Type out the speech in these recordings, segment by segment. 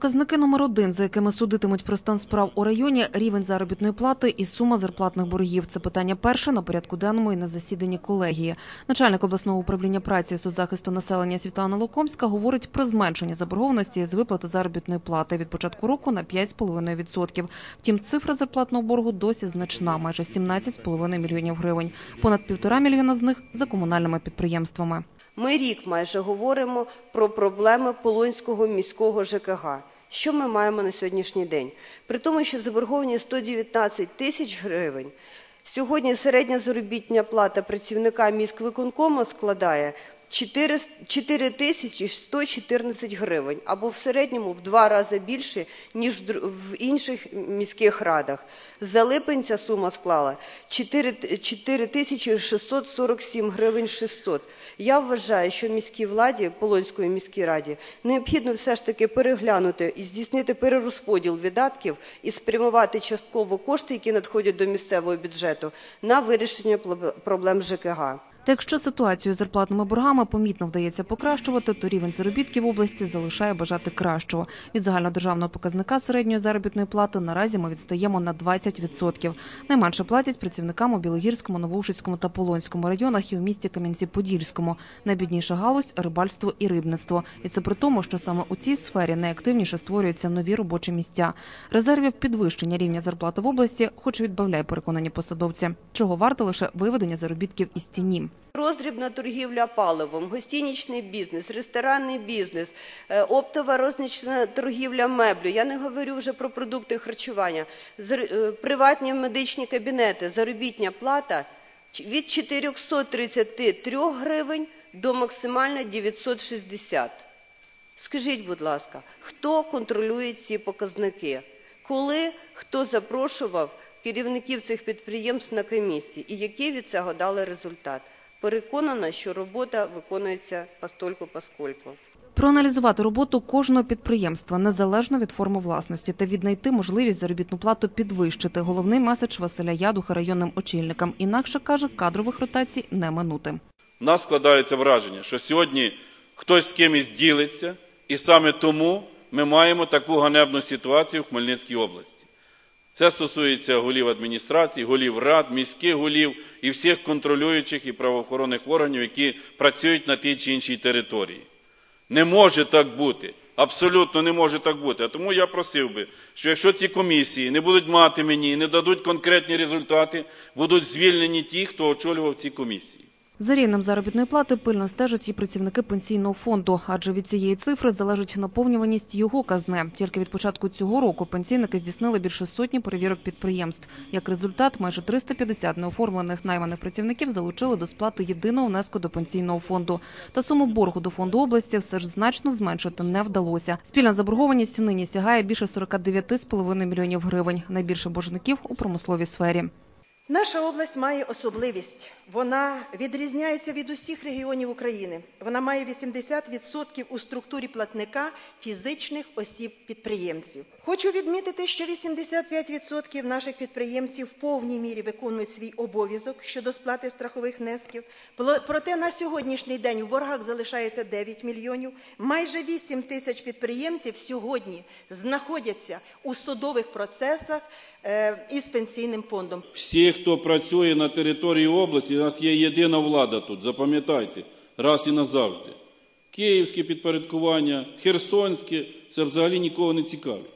Показники номер один, за якими судитимуть про стан справ у районі, рівень заробітної плати і сума зарплатних боргів. Це питання перше на порядку денному і на засіданні колегії. Начальник обласного управління праці і соцзахисту населення Світлана Лукомська говорить про зменшення заборгованості з виплати заробітної плати від початку року на 5,5%. Втім, цифра зарплатного боргу досі значна – майже 17,5 мільйонів гривень. Понад півтора мільйона з них за комунальними підприємствами. Ми рік майже говоримо про проблеми Полонського міського ЖКГ. Що ми маємо на сьогоднішній день? При тому, що заборговані 119 тисяч гривень, сьогодні середня заробітня плата працівника міськвиконкому складає 4 4 тисячі 114 гривень, або в середньому в два рази більше, ніж в інших міських радах. За липень ця сума склала 4 т- 4 тисячі 647 гривень 600. Я вважаю, що міській владі, Полонської міській раді, необхідно все ж таки переглянути і здійснити перерозподіл видатків і спрямувати частково кошти, які надходять до місцевого бюджету, на вирішення проблем ЖКГ. Та якщо ситуацію з зарплатними боргами помітно вдається покращувати, то рівень заробітків в області залишає бажати кращого. Від загальнодержавного показника середньої заробітної плати наразі ми відстаємо на 20%. Найменше платять працівникам у Білогірському, Новоушицькому та Полонському районах і у місті Кам'янці-Подільському. Найбідніша галузь – рибальство і рибництво. І це при тому, що саме у цій сфері найактивніше створюються нові робочі місця. Резервів підвищення рівня зарплати в області, хоч відбавляє переконані посадовці, чого варто лише виведення заробітків із тіні. Роздрібна торгівля паливом, гостінічний бізнес, ресторанний бізнес, е, оптова рознична торгівля меблю. Я не говорю вже про продукти харчування, е, приватні медичні кабінети, заробітня плата від 433 гривень до максимально 960. Скажіть, будь ласка, хто контролює ці показники? Коли хто запрошував керівників цих підприємств на комісії і який від цього дали результат? Переконана, що робота виконується постольку поскольку. Проаналізувати роботу кожного підприємства незалежно від форми власності та віднайти можливість заробітну плату підвищити. Головний меседж Василя Ядуха районним очільникам. Інакше каже, кадрових ротацій не минути. У нас складається враження, що сьогодні хтось з кимось ділиться, і саме тому ми маємо таку ганебну ситуацію в Хмельницькій області. Це стосується голів адміністрації, голів рад, міських голів і всіх контролюючих і правоохоронних органів, які працюють на тій чи іншій території. Не може так бути. Абсолютно не може так бути. А тому я просив би, що якщо ці комісії не будуть мати мені, не дадуть конкретні результати, будуть звільнені ті, хто очолював ці комісії. За рівнем заробітної плати пильно стежать і працівники пенсійного фонду, адже від цієї цифри залежить наповнюваність його казни. Тільки від початку цього року пенсійники здійснили більше сотні перевірок підприємств. Як результат, майже 350 неоформлених найманих працівників залучили до сплати єдиного внеску до пенсійного фонду. Та суму боргу до фонду області все ж значно зменшити не вдалося. Спільна заборгованість нині сягає більше 49,5 мільйонів гривень. Найбільше боржників у промисловій сфері. Наша область має особливість. Вона відрізняється від усіх регіонів України. Вона має 80% у структурі платника фізичних осіб-підприємців. Хочу відмітити, що 85% наших підприємців в повній мірі виконують свій обов'язок щодо сплати страхових внесків. Проте на сьогоднішній день в боргах залишається 9 мільйонів. Майже 8 тисяч підприємців сьогодні знаходяться у судових процесах е, із пенсійним фондом. Всі, хто працює на території області, у нас є єдина влада тут, запам'ятайте, раз і назавжди. Київське підпорядкування, Херсонське це взагалі нікого не цікавить.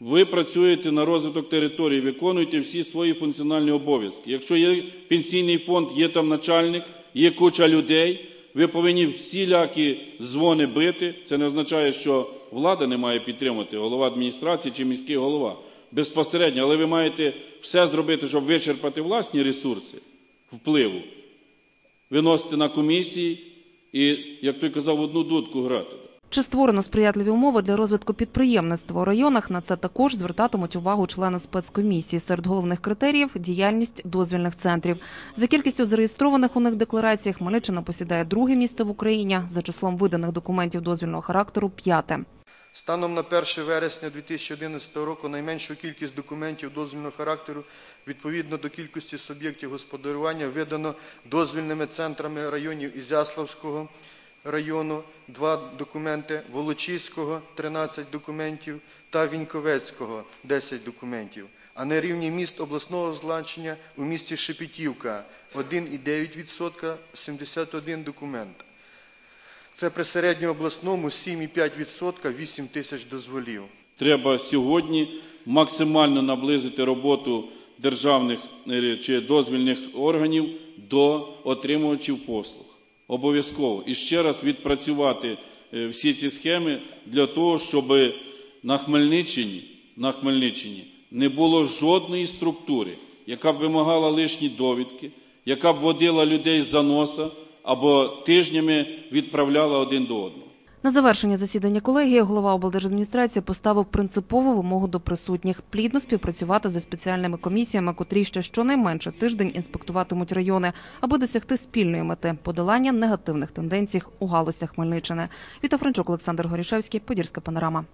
Ви працюєте на розвиток території, виконуєте всі свої функціональні обов'язки. Якщо є пенсійний фонд, є там начальник, є куча людей, ви повинні всілякі дзвони бити. Це не означає, що влада не має підтримувати, голова адміністрації чи міський голова. Безпосередньо, але ви маєте все зробити, щоб вичерпати власні ресурси впливу, виносити на комісії і, як той казав, одну дудку грати. Чи створено сприятливі умови для розвитку підприємництва у районах? На це також звертатимуть увагу члени спецкомісії. Серед головних критеріїв діяльність дозвільних центрів. За кількістю зареєстрованих у них декларацій Хмельниччина посідає друге місце в Україні. За числом виданих документів дозвільного характеру п'яте. Станом на 1 вересня 2011 року найменшу кількість документів дозвільного характеру відповідно до кількості суб'єктів господарювання видано дозвільними центрами районів Ізяславського, району 2 документи, Волочиського 13 документів та Віньковецького 10 документів. А на рівні міст обласного значення у місті Шепетівка 1,9% 71 документ. Це при середньообласному 7,5% 8 тисяч дозволів. Треба сьогодні максимально наблизити роботу державних е, чи дозвільних органів до отримувачів послуг. Обов'язково. І ще раз відпрацювати е, всі ці схеми для того, щоб на Хмельниччині, на Хмельниччині не було жодної структури, яка б вимагала лишні довідки, яка б водила людей за носа або тижнями відправляла один до одного. На завершення засідання колегії голова облдержадміністрації поставив принципову вимогу до присутніх плідно співпрацювати зі спеціальними комісіями, котрі ще щонайменше тиждень інспектуватимуть райони, аби досягти спільної мети подолання негативних тенденцій у галузях Хмельниччини. Віта Франчук, Олександр Горішевський, Подільська панорама.